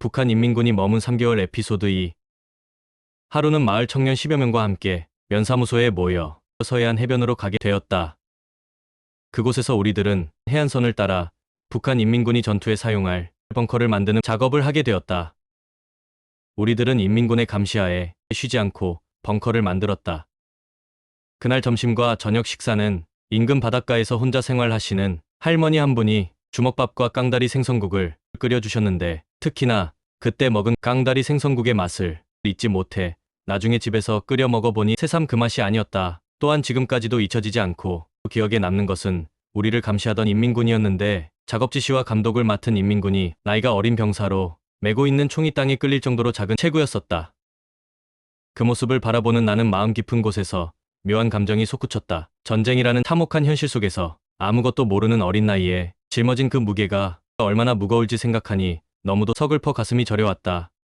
북한 인민군이 머문 3개월 에피소드 2 하루는 마을 청년 10여 명과 함께 면사무소에 모여 서해안 해변으로 가게 되었다. 그곳에서 우리들은 해안선을 따라 북한 인민군이 전투에 사용할 벙커를 만드는 작업을 하게 되었다. 우리들은 인민군의 감시하에 쉬지 않고 벙커를 만들었다. 그날 점심과 저녁 식사는 인근 바닷가에서 혼자 생활하시는 할머니 한 분이 주먹밥과 깡다리 생선국을 끓여주셨는데 특히나 그때 먹은 깡다리 생선국의 맛을 잊지 못해 나중에 집에서 끓여 먹어보니 새삼 그 맛이 아니었다. 또한 지금까지도 잊혀지지 않고 기억에 남는 것은 우리를 감시하던 인민군이었는데 작업 지 시와 감독을 맡은 인민군이 나이가 어린 병사로 메고 있는 총이 땅에 끌릴 정도로 작은 체구였었다. 그 모습을 바라보는 나는 마음 깊은 곳에서 묘한 감정이 솟구쳤다. 전쟁이라는 참혹한 현실 속에서 아무것도 모르는 어린 나이에 짊어진 그 무게가 얼마나 무거울지 생각하니 너무도 서글퍼 가슴이 저려왔다.